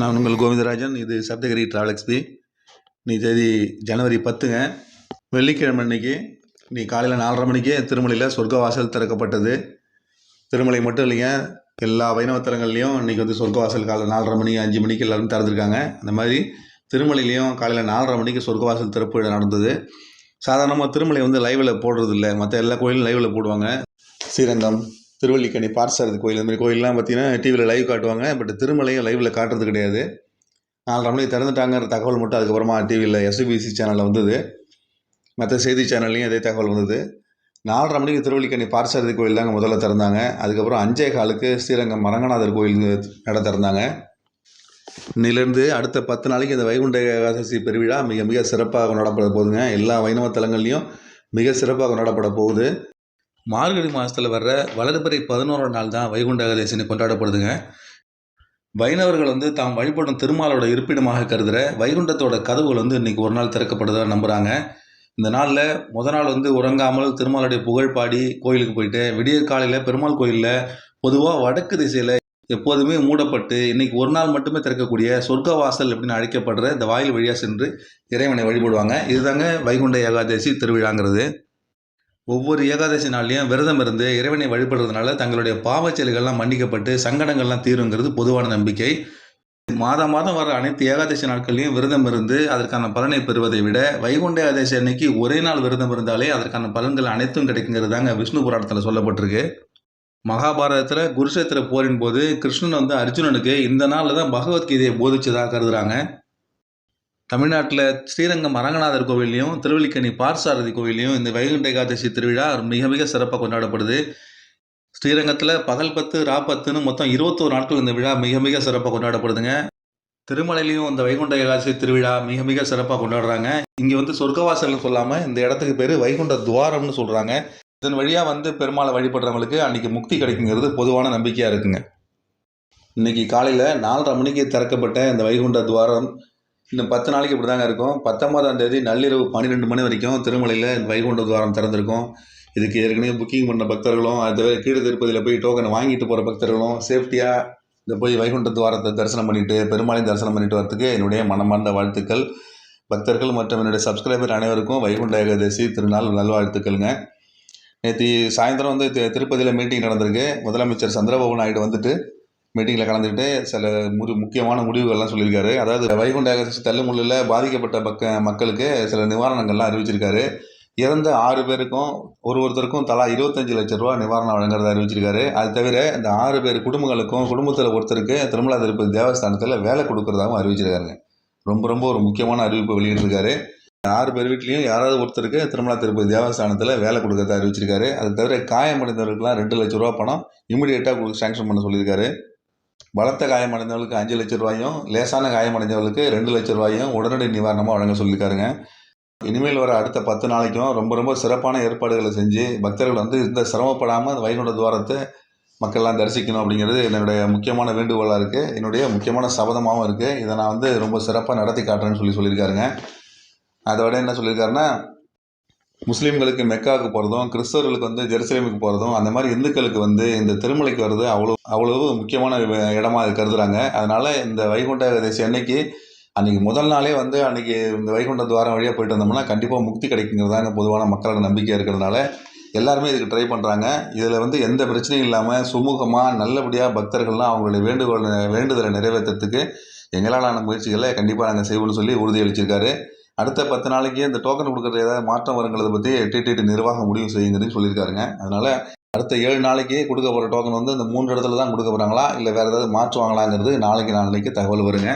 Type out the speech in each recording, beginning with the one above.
நான் உங்கள் கோவிந்தராஜன் இது சப்தகிரி ட்ராவல் எக்ஸ்பி நீ தேதி ஜனவரி பத்துங்க. வெள்ளிக்கிழமை அன்னைக்கு நீ காலையில் நாலரை மணிக்கே திருமலையில் சொர்க்கவாசல் திறக்கப்பட்டது. திருமலை மட்டும் இல்லைங்க எல்லா வைணவ தலங்கள்லேயும் இன்றைக்கி வந்து சொர்க்கவாசல் காலை நாலரை மணி அஞ்சு மணிக்கு எல்லோரும் திறந்துருக்காங்க. அந்த மாதிரி திருமலையிலையும் காலையில் நாலரை மணிக்கு சொர்க்கவாசல் திறப்பு விழா நடந்தது. சாதாரணமாக திருமலை வந்து லைவில் போடுறதில்ல. மற்ற எல்லா கோயிலும் லைவில் போடுவாங்க. ஸ்ரீரங்கம் திருவல்லிக்கணி பார்சாரதி கோயில். இந்த மாதிரி கோயிலெலாம் பார்த்தீங்கன்னா டிவியில் லைவ் காட்டுவாங்க. பட் திருமலையும் லைவில் காட்டுறது கிடையாது. நாலரை மணிக்கு திறந்துட்டாங்கிற தகவல் மட்டும் அதுக்கப்புறமா டிவியில் எஸ்பிசி சேனலில் வந்தது. மற்ற செய்தி சேனல்லையும் அதே தகவல் வந்தது. நாலரை மணிக்கு திருவள்ளிக்கணி பார்சாரதி கோயில் தாங்க முதல்ல திறந்தாங்க. அதுக்கப்புறம் அஞ்சே காலுக்கு ஸ்ரீரங்கம் மரங்கநாதர் கோயில் நட திறந்தாங்க. இன்னிலிருந்து அடுத்த பத்து நாளைக்கு இந்த வைகுண்ட ஏகாதசி பெருவிழா மிக மிக சிறப்பாக கொண்டாடப்பட போகுதுங்க. எல்லா வைணவ தலங்கள்லையும் மிக சிறப்பாக கொண்டாடப்பட போகுது. மார்கழி மாதத்தில் வர்ற வளர்பிறை பதினோராம் நாள் தான் வைகுண்ட ஏகாதசின்னு கொண்டாடப்படுதுங்க. வைணவர்கள் வந்து தாம் வழிபடும் திருமாலோட இருப்பிடமாக கருதுகிற வைகுண்டத்தோட கதவுகள் வந்து இன்றைக்கி ஒரு நாள் திறக்கப்படுதாக நம்புகிறாங்க இந்த நாளில் முத நாள் வந்து உறங்காமல் திருமாலுடைய புகழ் பாடி கோயிலுக்கு போயிட்டு விடிய காலையில் பெருமாள் கோயிலில் பொதுவாக வடக்கு திசையில் எப்போதுமே மூடப்பட்டு இன்னைக்கு ஒரு நாள் மட்டுமே திறக்கக்கூடிய சொர்க்க வாசல் அப்படின்னு அழைக்கப்படுற இந்த வாயில் வழியாக சென்று இறைவனை வழிபடுவாங்க. இதுதாங்க வைகுண்ட ஏகாதசி திருவிழாங்கிறது. ஒவ்வொரு ஏகாதசி நாள்லையும் விரதம் இருந்து இறைவனை வழிபடுறதுனால தங்களுடைய பாவச்செயல்கள்லாம் மன்னிக்கப்பட்டு சங்கடங்கள்லாம் தீருங்கிறது பொதுவான நம்பிக்கை. மாதம் மாதம் வர அனைத்து ஏகாதசி நாட்கள்லையும் விரதம் இருந்து அதற்கான பலனை பெறுவதை விட வைகுண்ட ஏகாதசி அன்னைக்கு ஒரே நாள் விரதம் இருந்தாலே அதற்கான பலன்கள் அனைத்தும் கிடைக்குங்கிறது தாங்க விஷ்ணு புராணத்தில் சொல்லப்பட்டிருக்கு. மகாபாரதத்தில் குருஷேத்திர போரின் போது கிருஷ்ணன் வந்து அர்ஜுனனுக்கு இந்த நாளில் தான் பகவத்கீதையை போதிச்சதாக கருதுகிறாங்க தமிழ்நாட்டில் ஸ்ரீரங்கம் அரங்கநாதர் கோவில்லையும் திருவல்லிக்கணி பார்சாரதி கோவில்லையும் இந்த வைகுண்ட ஏகாதசி திருவிழா மிக மிக சிறப்பாக கொண்டாடப்படுது. ஸ்ரீரங்கத்தில் பகல் பத்து ரா பத்துன்னு மொத்தம் இருபத்தோரு நாட்கள் இந்த விழா மிக மிக சிறப்பாக கொண்டாடப்படுதுங்க. திருமலையிலையும் இந்த வைகுண்ட ஏகாதசி திருவிழா மிக மிக சிறப்பாக கொண்டாடுறாங்க. இங்கே வந்து சொர்க்கவாசல்னு சொல்லாமல் இந்த இடத்துக்கு பேர் வைகுண்ட துவாரம்னு சொல்கிறாங்க இதன் வழியாக வந்து பெருமாளை வழிபடுறவங்களுக்கு அன்றைக்கி முக்தி கிடைக்குங்கிறது பொதுவான நம்பிக்கையாக இருக்குங்க. இன்றைக்கி காலையில் நாலரை மணிக்கு திறக்கப்பட்ட இந்த வைகுண்ட துவாரம் இன்னும் பத்து நாளைக்கு இப்படி தாங்க இருக்கும். பத்தொன்பதாம் தேதி நள்ளிரவு பன்னிரெண்டு மணி வரைக்கும் திருமலையில் இந்த வைகுண்ட துவாரம் திறந்திருக்கும். இதுக்கு ஏற்கனவே புக்கிங் பண்ண பக்தர்களும் அது தவிர கீழே திருப்பதியில் போய் டோக்கன் வாங்கிட்டு போகிற பக்தர்களும் சேஃப்டியாக இந்த போய் வைகுண்ட துவாரத்தை தரிசனம் பண்ணிவிட்டு பெருமாளையும் தரிசனம் பண்ணிட்டு வரதுக்கு என்னுடைய மனமார்ந்த வாழ்த்துக்கள். பக்தர்கள் மற்றும் என்னுடைய சப்ஸ்கிரைபர் அனைவருக்கும் வைகுண்ட ஏகாதசி திருநாள் நல்வாழ்த்துக்கள்ங்க. நேற்று சாயந்தரம் வந்து திருப்பதியில் மீட்டிங் நடந்திருக்கு. முதலமைச்சர் சந்திரபாபு நாயுடு வந்துட்டு மீட்டிங்கில் கலந்துக்கிட்டு சில முடி முக்கியமான முடிவுகள்லாம் சொல்லியிருக்காரு. அதாவது வைகுண்ட ஏகாதசி தள்ளுமுள்ளில் பாதிக்கப்பட்ட பக்க மக்களுக்கு சில நிவாரணங்கள்லாம் அறிவிச்சிருக்காரு. இறந்த ஆறு பேருக்கும் ஒரு ஒருத்தருக்கும் தலா இருபத்தஞ்சு லட்ச ரூபா நிவாரணம் வழங்குறதை அறிவிச்சிருக்காரு. அது தவிர இந்த ஆறு பேர் குடும்பங்களுக்கும் குடும்பத்தில் ஒருத்தருக்கு திருமலா திருப்பதி தேவஸ்தானத்தில் வேலை கொடுக்குறதாகவும் அறிவிச்சிருக்காருங்க. ரொம்ப ரொம்ப ஒரு முக்கியமான அறிவிப்பு வெளியிட்டிருக்காரு. ஆறு பேர் வீட்லேயும் யாராவது ஒருத்தருக்கு திருமலா திருப்பதி தேவஸ்தானத்தில் வேலை கொடுக்கறதா அறிவிச்சிருக்காரு. அது தவிர காயமடைந்தவர்களுக்குலாம் ரெண்டு லட்ச ரூபா பணம் இமிடியேட்டாக சாங்ஷன் பண்ண சொல்லியிருக்காரு. பலத்த காயமடைந்தவர்களுக்கு அஞ்சு லட்ச ரூபாயும் லேசான காயமடைந்தவர்களுக்கு ரெண்டு லட்ச ரூபாயும் உடனடி நிவாரணமாக வழங்க சொல்லியிருக்காருங்க. இனிமேல் வர அடுத்த பத்து நாளைக்கும் ரொம்ப ரொம்ப சிறப்பான ஏற்பாடுகளை செஞ்சு பக்தர்கள் வந்து இந்த சிரமப்படாமல் வைகுண்ட துவாரத்தை மக்கள்லாம் தரிசிக்கணும் அப்படிங்கிறது என்னுடைய முக்கியமான வேண்டுகோளாக இருக்குது என்னுடைய முக்கியமான சபதமாகவும் இருக்குது இதை நான் வந்து ரொம்ப சிறப்பாக நடத்தி காட்டுறேன்னு சொல்லி சொல்லியிருக்காருங்க. அதோட என்ன சொல்லியிருக்காருன்னா முஸ்லீம்களுக்கு மெக்காவுக்கு போகிறதும் கிறிஸ்தவர்களுக்கு வந்து ஜெருசலேமுக்கு போகிறதும் அந்த மாதிரி இந்துக்களுக்கு வந்து இந்த திருமலைக்கு வர்றது அவ்வளோ அவ்வளவு முக்கியமான இடமாக இடமா அது கருதுறாங்க இந்த வைகுண்ட ஏகாதசி அன்னைக்கு அன்றைக்கி முதல் நாளே வந்து அன்றைக்கி இந்த வைகுண்ட துவாரம் வழியாக போயிட்டு வந்தோம்னா கண்டிப்பாக முக்தி கிடைக்குங்கிறதாங்க பொதுவான மக்களோட நம்பிக்கை இருக்கிறதுனால எல்லாருமே இதுக்கு ட்ரை பண்ணுறாங்க இதில் வந்து எந்த பிரச்சனையும் இல்லாமல் சுமூகமாக நல்லபடியாக பக்தர்கள்லாம் அவங்களுடைய வேண்டுகோள் வேண்டுதலை நிறைவேற்றுறதுக்கு எங்களாலான முயற்சிகளை கண்டிப்பாக நாங்கள் செய்வோம்னு சொல்லி உறுதியளிச்சிருக்காரு. அடுத்த பத்து நாளைக்கு இந்த டோக்கன் கொடுக்குறது ஏதாவது மாற்றம் வருங்கிறத பற்றி டிடிடி நிர்வாகம் முடிவு செய்யுங்கிறது சொல்லியிருக்காருங்க. அதனால் அடுத்த ஏழு நாளைக்கு கொடுக்க போகிற டோக்கன் வந்து இந்த மூன்று இடத்துல தான் கொடுக்க போகிறாங்களா இல்லை வேறு ஏதாவது மாற்றுவாங்களாங்கிறது நாளைக்கு நாளைக்கு தகவல் வருங்க.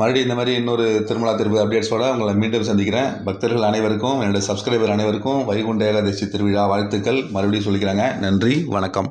மறுபடியும் இந்த மாதிரி இன்னொரு திருமலா திருப்பதி அப்டேட்ஸோட உங்களை மீண்டும் சந்திக்கிறேன். பக்தர்கள் அனைவருக்கும் என்னுடைய சப்ஸ்கிரைபர் அனைவருக்கும் வைகுண்ட ஏகாதசி திருவிழா வாழ்த்துக்கள். மறுபடியும் சொல்லிக்கிறாங்க. நன்றி வணக்கம்.